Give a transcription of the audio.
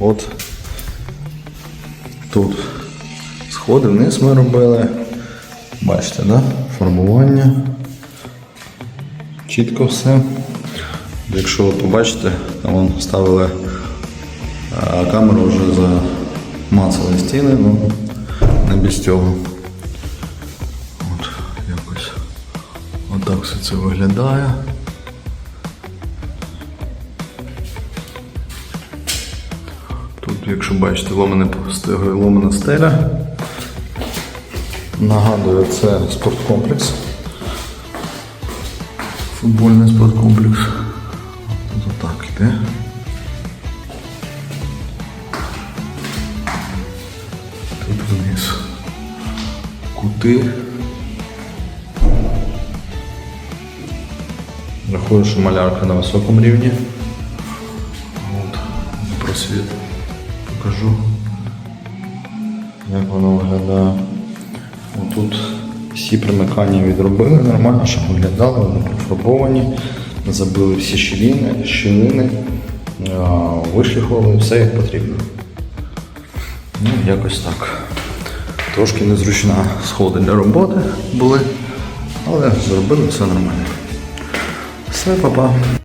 От тут сходи вниз ми робили. Бачите, да? Формування. Чітко все. Якщо ви побачите, там вон ставили а камеру вже замацали стіни, ну не без цього. От якось отак все це виглядає. Якщо бачите, ломане, ломана стеля. Нагадую, це спорткомплекс. Футбольний спорткомплекс. Отак йде. Тут вниз кути. Рахую, що малярка на високому рівні. От, просвіт покажу, як воно виглядає. Отут всі примикання відробили нормально, щоб виглядали, вони профарбовані, забили всі щілини, щілини, а, вишліфували все як потрібно. Ну, якось так. Трошки незручна сходи для роботи були, але зробили все нормально. Все, па-па.